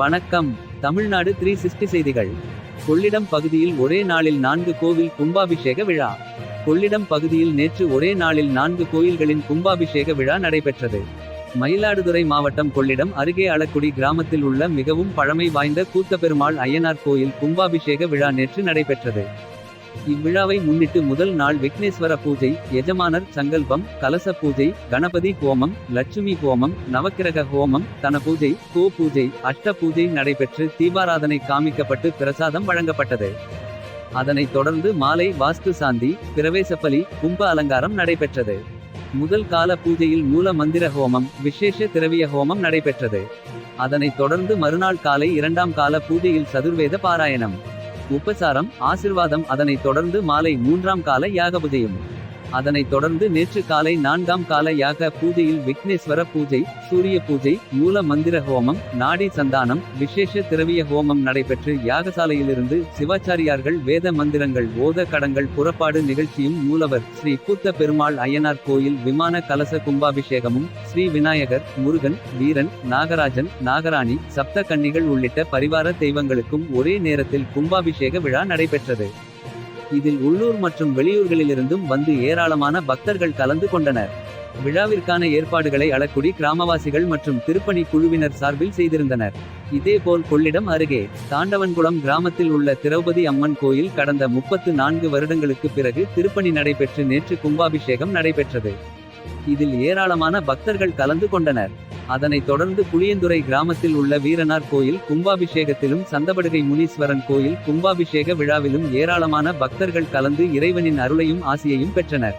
வணக்கம். Tamil Nadu three sixty செய்திகள். கொள்ளிடம் பகுதியில் ஒரே நாளில் நான்கு கோவில் கும்பாபிஷேக விழா. கொள்ளிடம் பகுதியில் நேற்று ஒரே நாளில் நான்கு கோயில்களின் கும்பாபிஷேக விழா நடைபெற்றது. மயிலாடுதுறை மாவட்டம் கொள்ளிடம் அருகே அளக்குடி கிராமத்தில் உள்ள மிகவும் பழமை வாய்ந்த கூத்தபெருமாள் ஐயனார் கோயில் கும்பாபிஷேக விழா நேற்று நடைபெற்றது. இவ்விழாவை முன்னிட்டு முதல் நாள் விக்னேஸ்வர பூஜை எஜமானர் சங்கல்பம் கலச பூஜை கணபதி ஹோமம் லட்சுமி ஹோமம் நவக்கிரக ஹோமம் தன பூஜை கோ பூஜை அஷ்ட பூஜை நடைபெற்று தீபாராதனை காமிக்கப்பட்டு பிரசாதம் வழங்கப்பட்டது. அதனைத் தொடர்ந்து மாலை வாஸ்து சாந்தி பிரவேசப்பலி கும்ப அலங்காரம் நடைபெற்றது. முதல் கால பூஜையில் மூல மந்திர ஹோமம் விசேஷ திரவிய ஹோமம் நடைபெற்றது. அதனைத் தொடர்ந்து மறுநாள் காலை இரண்டாம் கால பூஜையில் சதுர்வேத பாராயணம். உபசாரம் ஆசிர்வாதம் அதனைத் தொடர்ந்து மாலை மூன்றாம் கால யாக அதனைத் தொடர்ந்து நேற்று காலை நான்காம் கால யாக பூஜையில் விக்னேஸ்வர பூஜை சூரிய பூஜை மூல மந்திர ஹோமம் நாடி சந்தானம் விசேஷ திரவிய ஹோமம் நடைபெற்று யாகசாலையிலிருந்து சிவாச்சாரியார்கள் வேத மந்திரங்கள் ஓத கடங்கள் புறப்பாடு நிகழ்ச்சியும் மூலவர் ஸ்ரீ கூத்த பெருமாள் அய்யனார் கோயில் விமான கலச கும்பாபிஷேகமும் ஸ்ரீ விநாயகர் முருகன் வீரன் நாகராஜன் நாகராணி சப்த கன்னிகள் உள்ளிட்ட பரிவார தெய்வங்களுக்கும் ஒரே நேரத்தில் கும்பாபிஷேக விழா நடைபெற்றது. இதில் உள்ளூர் மற்றும் வெளியூர்களிலிருந்தும் வந்து ஏராளமான பக்தர்கள் கலந்து கொண்டனர். விழாவிற்கான ஏற்பாடுகளை அளக்குடி கிராமவாசிகள் மற்றும் திருப்பணி குழுவினர் சார்பில் செய்திருந்தனர். இதேபோல் கொள்ளிடம் அருகே தாண்டவன்குளம் கிராமத்தில் உள்ள திரௌபதி அம்மன் கோயில் கடந்த முப்பத்து நான்கு வருடங்களுக்கு பிறகு திருப்பணி நடைபெற்று நேற்று கும்பாபிஷேகம் நடைபெற்றது. இதில் ஏராளமான பக்தர்கள் கலந்து கொண்டனர். அதனைத் தொடர்ந்து புளியந்துறை கிராமத்தில் உள்ள வீரனார் கோயில் கும்பாபிஷேகத்திலும் சந்தபடுகை முனீஸ்வரன் கோயில் கும்பாபிஷேக விழாவிலும் ஏராளமான பக்தர்கள் கலந்து இறைவனின் அருளையும் ஆசியையும் பெற்றனர்.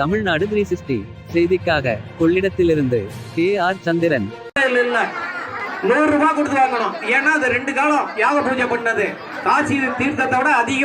தமிழ்நாடு த்ரீ சிக்ஸ்டி செய்திக்காக கொள்ளிடத்திலிருந்து கே ஆர் சந்திரன். நூறு ரூபாய் கொடுத்து வாங்கணும். ஏன்னா அது ரெண்டு காலம் யாக பூஜை பண்ணது. காசி தீர்த்தத்தை விட அதிகம்.